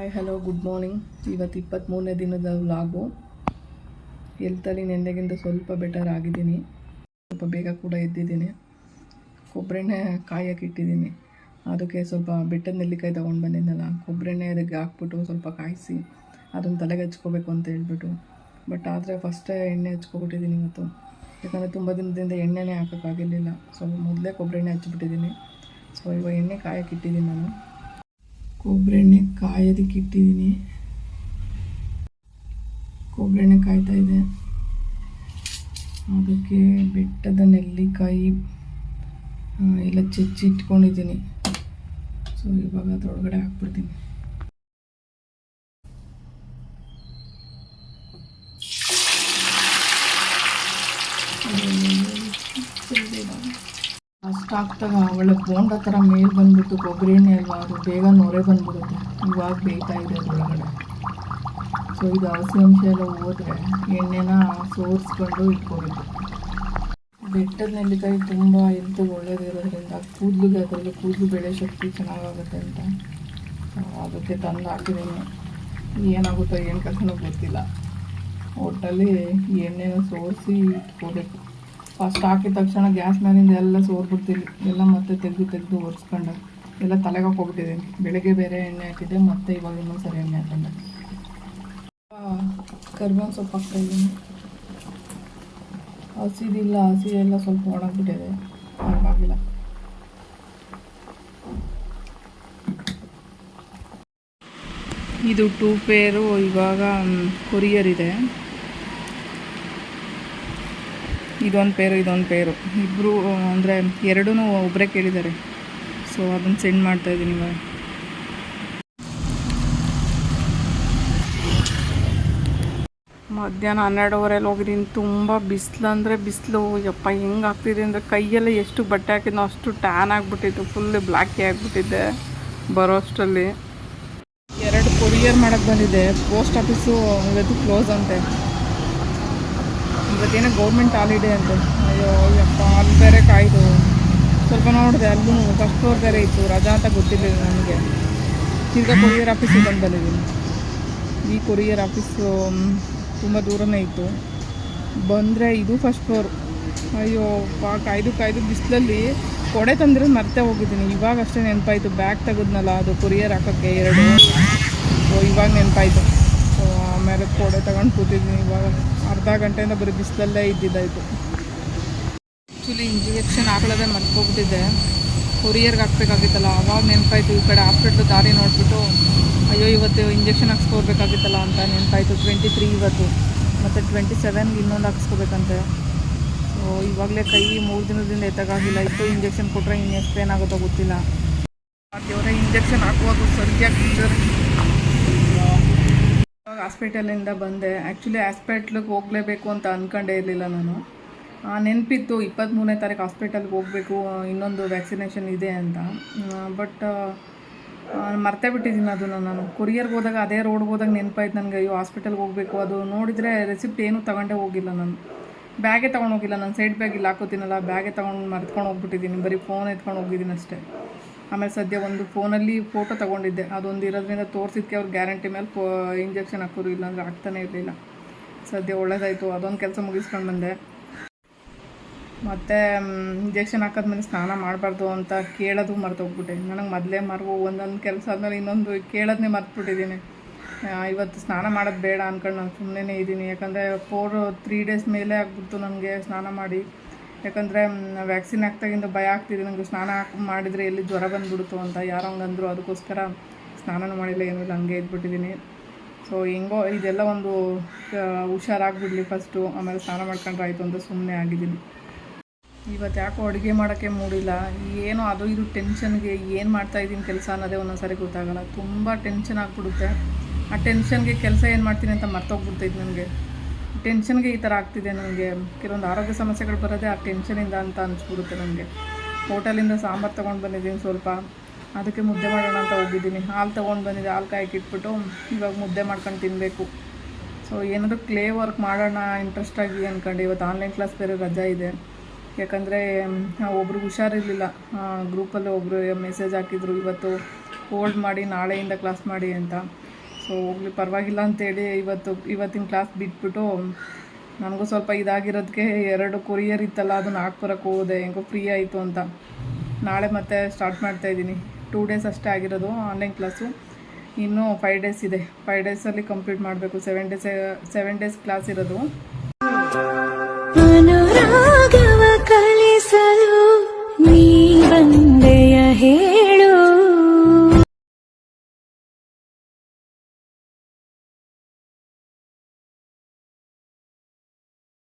Hi hello good morning ಇವತ್ತು ಇಪ್ಪತ್ತ್ಮೂರನೇ ದಿನದ ವ್ಲಾಗು ಎಲ್ತಲ್ಲಿ ನೆನ್ನೆಗಿಂತ ಸ್ವಲ್ಪ ಬೆಟರ್ ಆಗಿದ್ದೀನಿ. ಸ್ವಲ್ಪ ಬೇಗ ಕೂಡ ಎದ್ದಿದ್ದೀನಿ. ಕೊಬ್ಬರೆಣ್ಣೆ ಕಾಯಕ್ಕೆ ಇಟ್ಟಿದ್ದೀನಿ. ಅದಕ್ಕೆ ಸ್ವಲ್ಪ ಬೆಟ್ಟದ ನೆಲ್ಲಿಕಾಯಿ ತೊಗೊಂಡು ಬಂದಿದ್ದಲ್ಲ ಕೊಬ್ಬರೆಣ್ಣೆ ಅದಕ್ಕೆ ಹಾಕ್ಬಿಟ್ಟು ಸ್ವಲ್ಪ ಕಾಯಿಸಿ, ಅದನ್ನು ತಲೆಗೆ ಹಚ್ಕೋಬೇಕು ಅಂತ ಹೇಳ್ಬಿಟ್ಟು. ಬಟ್ ಆದರೆ ಫಸ್ಟೇ ಎಣ್ಣೆ ಹಚ್ಕೊಬಿಟ್ಟಿದ್ದೀನಿ ಇವತ್ತು. ಯಾಕಂದರೆ ತುಂಬ ದಿನದಿಂದ ಎಣ್ಣೆನೇ ಹಾಕೋಕ್ಕಾಗಿರಲಿಲ್ಲ. ಸೊ ಮೊದಲೇ ಕೊಬ್ಬರೆಣ್ಣೆ ಹಚ್ಬಿಟ್ಟಿದ್ದೀನಿ ಸೊ ಇವಾಗ ಎಣ್ಣೆ ಕಾಯಕ್ಕೆ ಇಟ್ಟಿದ್ದೀನಿ ನಾನು. ಕೊಬ್ಬರೆಣ್ಣೆ ಕಾಯೋದಕ್ಕೆ ಇಟ್ಟಿದ್ದೀನಿ. ಕೊಬ್ಬರೆಣ್ಣೆ ಕಾಯ್ತಾ ಇದೆ. ಅದಕ್ಕೆ ಬೆಟ್ಟದ ನೆಲ್ಲಿಕಾಯಿ ಎಲ್ಲ ಚೆಚ್ಚಿ ಇಟ್ಕೊಂಡಿದ್ದೀನಿ ಸೊ ಇವಾಗ ಅದರೊಳಗಡೆ ಹಾಕ್ಬಿಡ್ತೀನಿ. ಅಷ್ಟು ಅವಳ ಒಳ್ಳೆ ಬೋಂಡ ಥರ ಮೇಲೆ ಬಂದ್ಬಿಟ್ಟು ಕೊಬ್ಬರಿ ಎಣ್ಣೆ ಅಲ್ವಾ ಅದು? ಬೇಗ ನೊರೆ ಬಂದ್ಬಿಡುತ್ತೆ. ಇವಾಗ ಇದೆ ಅದರೊಳಗಡೆ. ಸೊ ಇದು ಹಸಿ ಅಂಶ ಎಲ್ಲ ಹೋದ್ರೆ ಎಣ್ಣೆನ ಸೋರಿಸ್ಕೊಂಡು ಇಟ್ಕೋಬೇಕು. ಬೆಟ್ಟದ ನೆಲ್ಲಿಕಾಯಿ ತುಂಬ ಎಂತು ಒಳ್ಳೇದಿರೋದ್ರಿಂದ ಕೂದಲಿಗೆ ಅದರಲ್ಲಿ ಕೂದಲು ಬೆಳೆ ಶಕ್ತಿ ಚೆನ್ನಾಗಾಗುತ್ತೆ ಅಂತ ಅದಕ್ಕೆ ತಂದು ಹಾಕಿದ್ದೀನಿ. ಏನಾಗುತ್ತೋ ಏನು ಕಷ್ಟನೂ ಗೊತ್ತಿಲ್ಲ. ಒಟ್ಟಲ್ಲಿ ಎಣ್ಣೆನ ಸೋರಿಸಿ ಇಟ್ಕೋಬೇಕು. ಫಸ್ಟ್ ಹಾಕಿದ ತಕ್ಷಣ ಗ್ಯಾಸ್ ಮೇಲಿಂದ ಎಲ್ಲ ಸೋರ್ಬಿಡ್ತೀನಿ. ಎಲ್ಲ ಮತ್ತೆ ತೆಗೆದು ತೆಗೆದು ಒರೆಸ್ಕೊಂಡು. ಎಲ್ಲ ತಲೆಗೆ ಹಾಕೋಗ್ಬಿಟ್ಟಿದ್ದೀನಿ ಬೆಳಗ್ಗೆ ಬೇರೆ ಎಣ್ಣೆ ಹಾಕಿದ್ದೆ, ಮತ್ತೆ ಇವಾಗ ಇನ್ನೊಂದು ಸರಿ ಎಣ್ಣೆ ಹಾಕೊಂಡೆ. ಕರ್ಬೇವಿನ ಸೊಪ್ಪು ಹಾಕ್ತಾಯಿದ್ದೀನಿ ಹಸಿದಿಲ್ಲ, ಹಸಿ ಎಲ್ಲ ಸ್ವಲ್ಪ ಒಣಗ್ಬಿಟ್ಟಿದೆ. ಹಾಗಾಗಿಲ್ಲ. ಇದು ಟೂ ಪೇರು ಇವಾಗ ಕೊರಿಯರ್ ಇದೆ. ಇದೊಂದು ಪೇರು ಇದೊಂದು ಪೇರು. ಇಬ್ಬರು ಅಂದರೆ ಎರಡೂ ಒಬ್ಬರೇ ಕೇಳಿದ್ದಾರೆ. ಸೊ ಅದನ್ನು ಸೆಂಡ್ ಮಾಡ್ತಾ ಇದ್ದೀನಿ ಇವಾಗ. ಮಧ್ಯಾಹ್ನ ಹನ್ನೆರಡುವರೆಯಲ್ಲಿ ಹೋಗಿದ್ದೀನಿ. ತುಂಬ ಬಿಸಿಲು ಅಂದರೆ ಬಿಸಿಲು. ಯಪ್ಪ ಹೆಂಗೆ ಆಗ್ತಿದೆ ಅಂದರೆ ಕೈಯೆಲ್ಲ ಎಷ್ಟು ಬಟ್ಟೆ ಹಾಕಿದ್ನೋ ಅಷ್ಟು ಟ್ಯಾನ್ ಆಗಿಬಿಟ್ಟಿತ್ತು. ಫುಲ್ ಬ್ಲ್ಯಾಕಿ ಆಗಿಬಿಟ್ಟಿದ್ದೆ ಬರೋ ಅಷ್ಟರಲ್ಲಿ. ಎರಡು ಕೊರಿಯರ್ ಮಾಡೋಕ್ಕೆ ಬಂದಿದ್ದೆ. ಪೋಸ್ಟ್ ಆಫೀಸು ಇವತ್ತು ಕ್ಲೋಸ್ ಅಂತೆ. ಇವತ್ತೇನೋ ಗೌರ್ಮೆಂಟ್ ಹಾಲಿಡೇ ಅಂತ. ಅಯ್ಯೋ ಅಯ್ಯಪ್ಪ ಅಲ್ಲಿ ಬೇರೆ ಕಾಯ್ದು. ಸ್ವಲ್ಪ ನೋಡಿದೆ, ಅಲ್ಲೂ ಫಸ್ಟ್ ಫ್ಲೋರ್ ಬೇರೆ ಇತ್ತು, ರಜಾ ಅಂತ ಗೊತ್ತಿರಲಿಲ್ಲ ನನಗೆ ತಿರ್ಗಾ ಕೊರಿಯರ್ ಆಫೀಸಿಗೆ ಬಂದು ಬಂದಿದ್ದೀನಿ. ಈ ಕೊರಿಯರ್ ಆಫೀಸು ತುಂಬ ದೂರನೇ ಇತ್ತು. ಬಂದರೆ ಇದು ಫಸ್ಟ್ ಫ್ಲೋರ್ ಅಯ್ಯೋ, ಪಾ, ಕಾಯ್ದು ಕಾಯ್ದು ಬಿಸಿಲಲ್ಲಿ ಕೊಡೆ ತಂದರೆ ಮರ್ತೆ ಹೋಗಿದ್ದೀನಿ. ಇವಾಗ ಅಷ್ಟೇ ನೆನಪಾಯಿತು ಬ್ಯಾಗ್ ತೆಗೆದ್ನಲ್ಲ ಅದು ಕೊರಿಯರ್ ಹಾಕೋಕ್ಕೆ ಎರಡು. ಓ ಇವಾಗ ನೆನಪಾಯಿತು. ಸೊ ಆಮೇಲೆ ಕೊಡೆ ತಗೊಂಡು ಕೂತಿದ್ದೀನಿ ಇವಾಗ. ಅರ್ಧ ಗಂಟೆಯಿಂದ ಬರೀ ಬಿಸಿಲಲ್ಲೇ ಇದ್ದಿದ್ದಾಯಿತು ಆ್ಯಕ್ಚುಲಿ ಇಂಜೆಕ್ಷನ್ ಹಾಕೊಳ್ಳೋದೇ ಮರ್ಕೋಗ್ಬಿಟ್ಟಿದ್ದೆ ಕೊರಿಯರ್ಗೆ ಹಾಕ್ಬೇಕಾಗಿತ್ತಲ್ಲ, ಅವಾಗ ನೆನಪಾಯಿತು ಈ ಕಡೆ ಹಾಸ್ಪಿಟ್ಲು ದಾರಿ ನೋಡಿಬಿಟ್ಟು, ಅಯ್ಯೋ, ಇವತ್ತು ಇಂಜೆಕ್ಷನ್ ಹಾಕ್ಸ್ಕೋಬೇಕಾಗಿತ್ತಲ್ಲ ಅಂತ ನೆನಪಾಯಿತು. ಟ್ವೆಂಟಿ ತ್ರೀ ಇವತ್ತು. ಮತ್ತು ಟ್ವೆಂಟಿ ಸೆವೆನ್ಗೆ ಇನ್ನೊಂದು ಹಾಕ್ಸ್ಕೋಬೇಕಂತೆ. ಸೊ ಇವಾಗಲೇ ಕೈ ಮೂರು ದಿನದಿಂದ ಎತ್ತಾಗಿಲ್ಲ ಇತ್ತು ಇಂಜೆಕ್ಷನ್ ಕೊಟ್ಟರೆ ಇನ್ನು ಎಷ್ಟು ಏನಾಗುತ್ತೋ ಗೊತ್ತಿಲ್ಲ. ದೇವರೇ ಇಂಜೆಕ್ಷನ್ ಹಾಕುವಾಗ ಸರಿಯಾಗಿ ಹಾಸ್ಪಿಟಲಿಂದ ಬಂದೆ. ಆ್ಯಕ್ಚುಲಿ ಹಾಸ್ಪಿಟ್ಲಿಗೆ ಹೋಗಲೇಬೇಕು ಅಂತ ಅಂದ್ಕೊಂಡೇ ಇರಲಿಲ್ಲ ನಾನು. ನೆನಪಿತ್ತು ಇಪ್ಪತ್ತ್ಮೂರನೇ ತಾರೀಕು ಹಾಸ್ಪಿಟಲ್ಗೆ ಹೋಗಬೇಕು ಇನ್ನೊಂದು ವ್ಯಾಕ್ಸಿನೇಷನ್ ಇದೆ ಅಂತ. ಬಟ್ ಮರ್ತೇ ಬಿಟ್ಟಿದ್ದೀನಿ ಅದನ್ನು ನಾನು. ಕೊರಿಯರ್ಗೆ ಹೋದಾಗ ಅದೇ ರೋಡ್ಗೆ ಹೋದಾಗ ನೆನಪಾಯ್ತು ನನಗೆ, ಅಯ್ಯೋ ಹಾಸ್ಪಿಟಲ್ಗೆ ಹೋಗಬೇಕು. ಅದು ನೋಡಿದರೆ ರೆಸಿಪ್ಟ್ ಏನೂ ತಗೊಂಡೇ ಹೋಗಿಲ್ಲ ನಾನು. ಬ್ಯಾಗೇ ತೊಗೊಂಡೋಗಿಲ್ಲ ನಾನು. ಸೈಡ್ ಬ್ಯಾಗ್ ಇಲ್ಲಿ ಹಾಕೋತೀನಲ್ಲ ಬ್ಯಾಗೇ ತೊಗೊಂಡು ಮರ್ತ್ಕೊಂಡು ಹೋಗ್ಬಿಟ್ಟಿದ್ದೀನಿ. ಬರೀ ಫೋನ್ ಎತ್ಕೊಂಡು ಹೋಗಿದ್ದೀನಿ ಅಷ್ಟೇ. ಆಮೇಲೆ ಸದ್ಯ ಒಂದು ಫೋನಲ್ಲಿ ಫೋಟೋ ತೊಗೊಂಡಿದ್ದೆ. ಅದೊಂದು ಇರೋದ್ರಿಂದ ತೋರಿಸಿದ್ಕೆ ಅವ್ರು ಗ್ಯಾರಂಟಿ ಮೇಲೆ ಫೋ ಇಂಜೆಕ್ಷನ್ ಹಾಕೋರು ಇಲ್ಲಾಂದ್ರೆ ಆಗ್ತಾನೇ ಇರಲಿಲ್ಲ. ಸದ್ಯ ಒಳ್ಳೇದಾಯಿತು. ಅದೊಂದು ಕೆಲಸ ಮುಗಿಸ್ಕೊಂಡು ಬಂದೆ. ಮತ್ತು ಇಂಜೆಕ್ಷನ್ ಹಾಕಿದ್ಮೇಲೆ ಸ್ನಾನ ಮಾಡಬಾರ್ದು ಅಂತ ಕೇಳೋದು ಮರ್ತೋಗ್ಬಿಟ್ಟೆ. ನನಗೆ ಮೊದಲೇ ಮರ್ವು ಒಂದೊಂದು ಕೆಲಸ ಆದಮೇಲೆ ಇನ್ನೊಂದು ಕೇಳೋದನ್ನೇ ಮರ್ತುಬಿಟ್ಟಿದ್ದೀನಿ. ಇವತ್ತು ಸ್ನಾನ ಮಾಡೋದು ಬೇಡ ಅಂದ್ಕೊಂಡು ನಾನು ಸುಮ್ಮನೆ ಇದ್ದೀನಿ. ಯಾಕಂದರೆ ಫೋರ್ ತ್ರೀ ಡೇಸ್ ಮೇಲೆ ಆಗ್ಬಿಡ್ತು ನನಗೆ ಸ್ನಾನ ಮಾಡಿ. ಯಾಕಂದರೆ ವ್ಯಾಕ್ಸಿನ್ ಹಾಕ್ದಾಗಿಂದ ಭಯ ಆಗ್ತಿದೆ. ನನಗೆ ಸ್ನಾನ ಹಾಕಿ, ಮಾಡಿದರೆ ಎಲ್ಲಿ ಜ್ವರ ಬಂದ್ಬಿಡ್ತು ಅಂತ ಯಾರೋ ಹಂಗಂದ್ರು ಅದಕ್ಕೋಸ್ಕರ ಸ್ನಾನನೂ ಮಾಡಿಲ್ಲ, ಏನೂ ಇಲ್ಲ, ಹಂಗೆ ಇದ್ಬಿಟ್ಟಿದ್ದೀನಿ. ಸೊ ಹೆಂಗೋ ಇದೆಲ್ಲ ಒಂದು ಹುಷಾರಾಗ್ಬಿಡಲಿ ಫಸ್ಟು ಆಮೇಲೆ ಸ್ನಾನ ಮಾಡ್ಕೊಂಡ್ರೆ ಆಯಿತು ಅಂತ ಸುಮ್ಮನೆ ಆಗಿದ್ದೀನಿ. ಇವತ್ತು ಯಾಕೋ ಅಡುಗೆ ಮಾಡೋಕ್ಕೆ ಮೂಡಿಲ್ಲ. ಏನೋ ಅದು ಇದು ಟೆನ್ಷನ್ಗೆ ಏನು ಮಾಡ್ತಾ ಇದ್ದೀನಿ ಕೆಲಸ ಅನ್ನೋದೇ ಒಂದೊಂದು ಸಾರಿ ಗೊತ್ತಾಗಲ್ಲ. ತುಂಬ ಟೆನ್ಷನ್ ಆಗಿಬಿಡುತ್ತೆ. ಆ ಟೆನ್ಷನ್ಗೆ ಕೆಲಸ ಏನು ಮಾಡ್ತೀನಿ ಅಂತ ಮರ್ತೋಗ್ಬಿಡ್ತೈತೆ ನನಗೆ. ಟೆನ್ಷನ್ಗೆ ಈ ಥರ ಆಗ್ತಿದೆ ನನಗೆ ಕೆಲವೊಂದು ಆರೋಗ್ಯ ಸಮಸ್ಯೆಗಳು ಬರೋದೇ ಆ ಟೆನ್ಷನಿಂದ ಅಂತ ಅನಿಸ್ಬಿಡುತ್ತೆ ನನಗೆ ಹೋಟೆಲಿಂದ ಸಾಂಬಾರು ತೊಗೊಂಡು ಬಂದಿದ್ದೀನಿ ಸ್ವಲ್ಪ. ಅದಕ್ಕೆ ಮುದ್ದೆ ಮಾಡೋಣ ಅಂತ ಹೋಗಿದ್ದೀನಿ. ಹಾಲು ತೊಗೊಂಡು ಬಂದಿದ್ದೆ. ಹಾಲು ಕಾಯಕ್ಕಿಟ್ಬಿಟ್ಟು ಇವಾಗ ಮುದ್ದೆ ಮಾಡ್ಕೊಂಡು ತಿನ್ನಬೇಕು ಸೊ ಏನಾದರೂ ಕ್ಲೇ ವರ್ಕ್ ಮಾಡೋಣ ಇಂಟ್ರೆಸ್ಟಾಗಿ ಅಂದ್ಕೊಂಡು ಇವತ್ತು ಆನ್ಲೈನ್ ಕ್ಲಾಸ್ ಬೇರೆ ರಜಾ ಇದೆ. ಯಾಕಂದರೆ ಒಬ್ರಿಗೆ ಹುಷಾರಿರಲಿಲ್ಲ. ಗ್ರೂಪಲ್ಲಿ ಒಬ್ಬರು ಮೆಸೇಜ್ ಹಾಕಿದ್ರು. ಇವತ್ತು ಹೋಲ್ಡ್ ಮಾಡಿ, ನಾಳೆಯಿಂದ ಕ್ಲಾಸ್ ಮಾಡಿ ಅಂತ. ಸೊ ಹೋಗ್ಲಿ, ಪರವಾಗಿಲ್ಲ ಅಂತೇಳಿ ಇವತ್ತು, ಇವತ್ತಿನ ಕ್ಲಾಸ್ ಬಿಟ್ಬಿಟ್ಟು ನನಗೂ ಸ್ವಲ್ಪ ಇದಾಗಿರೋದಕ್ಕೆ ಎರಡು ಕೊರಿಯರ್ ಇತ್ತಲ್ಲ, ಅದನ್ನ ಹಾಕ್ಬರಕ್ಕೆ ಹೋದೆ. ಹೆಂಗೋ ಫ್ರೀ ಆಯಿತು ಅಂತ. ನಾಳೆ ಮತ್ತೆ ಸ್ಟಾರ್ಟ್ ಮಾಡ್ತಾ ಇದ್ದೀನಿ. ಟೂ ಡೇಸ್ ಅಷ್ಟೇ ಆಗಿರೋದು ಆನ್ಲೈನ್ ಕ್ಲಾಸು ಇನ್ನೂ ಫೈವ್ ಡೇಸ್ ಇದೆ. ಫೈವ್ ಡೇಸಲ್ಲಿ ಕಂಪ್ಲೀಟ್ ಮಾಡಬೇಕು. Seven days seven days class ಇರೋದು.